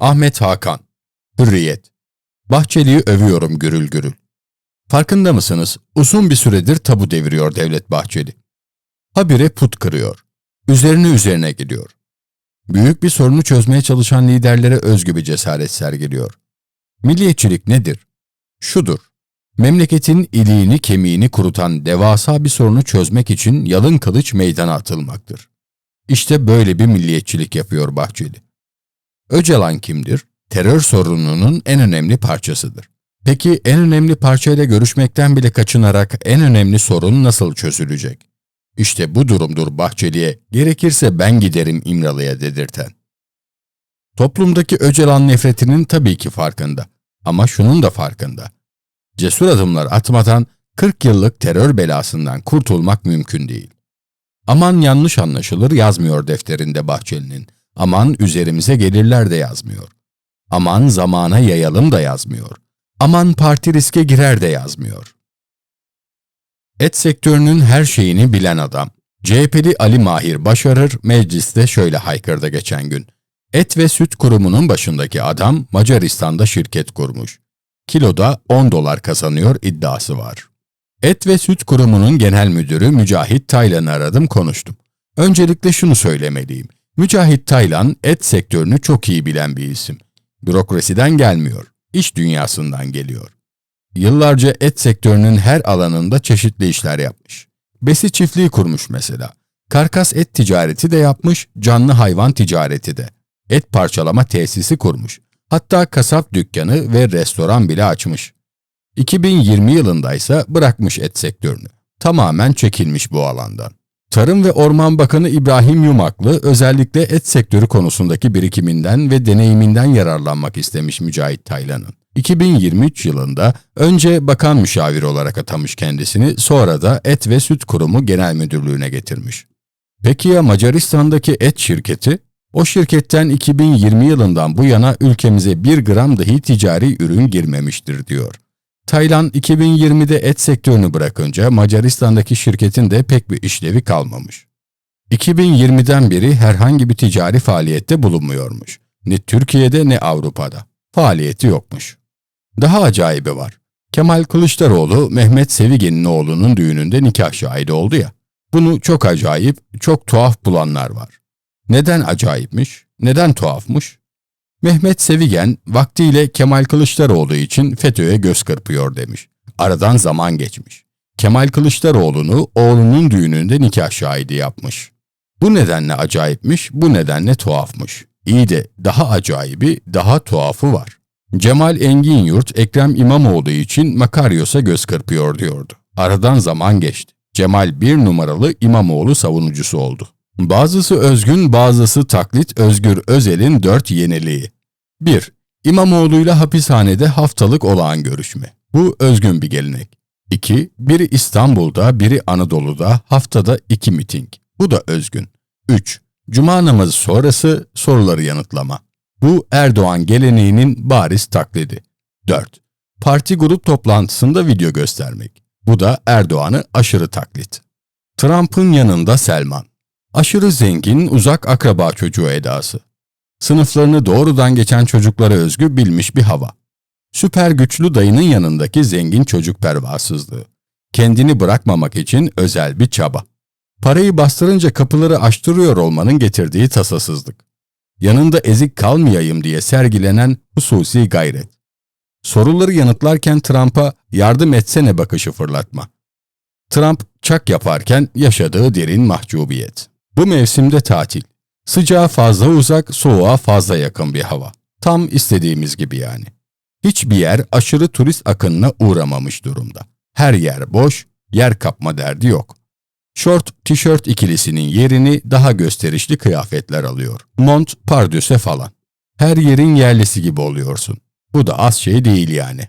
Ahmet Hakan Hürriyet Bahçeli'yi övüyorum gürül gürül. Farkında mısınız? Uzun bir süredir tabu deviriyor Devlet Bahçeli. Habire put kırıyor. Üzerine üzerine gidiyor. Büyük bir sorunu çözmeye çalışan liderlere özgü bir cesaret sergiliyor. Milliyetçilik nedir? Şudur. Memleketin iliğini kemiğini kurutan devasa bir sorunu çözmek için yalın kılıç meydana atılmaktır. İşte böyle bir milliyetçilik yapıyor Bahçeli. Öcalan kimdir? Terör sorununun en önemli parçasıdır. Peki en önemli parçayla görüşmekten bile kaçınarak en önemli sorun nasıl çözülecek? İşte bu durumdur Bahçeli'ye, gerekirse ben giderim İmralı'ya dedirten. Toplumdaki Öcalan nefretinin tabii ki farkında. Ama şunun da farkında. Cesur adımlar atmadan 40 yıllık terör belasından kurtulmak mümkün değil. Aman yanlış anlaşılır yazmıyor defterinde Bahçeli'nin. Aman üzerimize gelirler de yazmıyor. Aman zamana yayalım da yazmıyor. Aman parti riske girer de yazmıyor. Et sektörünün her şeyini bilen adam. CHP'li Ali Mahir Başarır mecliste şöyle haykırdı geçen gün. Et ve Süt Kurumu'nun başındaki adam Macaristan'da şirket kurmuş. Kiloda 10 dolar kazanıyor iddiası var. Et ve Süt Kurumu'nun genel müdürü Mücahit Taylan'ı aradım konuştum. Öncelikle şunu söylemeliyim. Mücahit Taylan et sektörünü çok iyi bilen bir isim. Bürokrasiden gelmiyor, iş dünyasından geliyor. Yıllarca et sektörünün her alanında çeşitli işler yapmış. Besi çiftliği kurmuş mesela. Karkas et ticareti de yapmış, canlı hayvan ticareti de. Et parçalama tesisi kurmuş. Hatta kasap dükkanı ve restoran bile açmış. 2020 yılında ise bırakmış et sektörünü. Tamamen çekilmiş bu alandan. Tarım ve Orman Bakanı İbrahim Yumaklı özellikle et sektörü konusundaki birikiminden ve deneyiminden yararlanmak istemiş Mücahit Taylan'ın. 2023 yılında önce bakan müşavir olarak atamış kendisini, sonra da Et ve Süt Kurumu Genel Müdürlüğü'ne getirmiş. Peki ya Macaristan'daki et şirketi? O şirketten 2020 yılından bu yana ülkemize bir gram dahi ticari ürün girmemiştir diyor. Taylan 2020'de et sektörünü bırakınca Macaristan'daki şirketin de pek bir işlevi kalmamış. 2020'den beri herhangi bir ticari faaliyette bulunmuyormuş. Ne Türkiye'de ne Avrupa'da. Faaliyeti yokmuş. Daha acayibi var. Kemal Kılıçdaroğlu Mehmet Sevigen'in oğlunun düğününde nikah şahidi oldu ya. Bunu çok acayip, çok tuhaf bulanlar var. Neden acayipmiş? Neden tuhafmış? Mehmet Sevigen vaktiyle Kemal Kılıçdaroğlu için FETÖ'ye göz kırpıyor demiş. Aradan zaman geçmiş. Kemal Kılıçdaroğlu'nu oğlunun düğününde nikah şahidi yapmış. Bu nedenle acayipmiş, bu nedenle tuhafmış. İyi de daha acayibi, daha tuhafı var. Cemal Engin Yurt, Ekrem İmamoğlu için Makaryos'a göz kırpıyor diyordu. Aradan zaman geçti. Cemal bir numaralı İmamoğlu savunucusu oldu. Bazısı özgün, bazısı taklit Özgür Özel'in dört yeniliği. 1. İmamoğlu'yla hapishanede haftalık olağan görüşme. Bu özgün bir gelenek. 2. Biri İstanbul'da, biri Anadolu'da haftada iki miting. Bu da özgün. 3. Cuma namazı sonrası soruları yanıtlama. Bu Erdoğan geleneğinin bariz taklidi. 4. Parti grup toplantısında video göstermek. Bu da Erdoğan'ı aşırı taklit. Trump'ın yanında Selman. Aşırı zengin, uzak akraba çocuğu edası. Sınıflarını doğrudan geçen çocuklara özgü bilmiş bir hava. Süper güçlü dayının yanındaki zengin çocuk pervasızlığı. Kendini bırakmamak için özel bir çaba. Parayı bastırınca kapıları açtırıyor olmanın getirdiği tasasızlık. Yanında ezik kalmayayım diye sergilenen hususi gayret. Soruları yanıtlarken Trump'a yardım etsene bakışı fırlatma. Trump çak yaparken yaşadığı derin mahcubiyet. Bu mevsimde tatil. Sıcağa fazla uzak, soğuğa fazla yakın bir hava. Tam istediğimiz gibi yani. Hiçbir yer aşırı turist akınına uğramamış durumda. Her yer boş, yer kapma derdi yok. Short tişört ikilisinin yerini daha gösterişli kıyafetler alıyor. Mont, pardöse falan. Her yerin yerlisi gibi oluyorsun. Bu da az şey değil yani.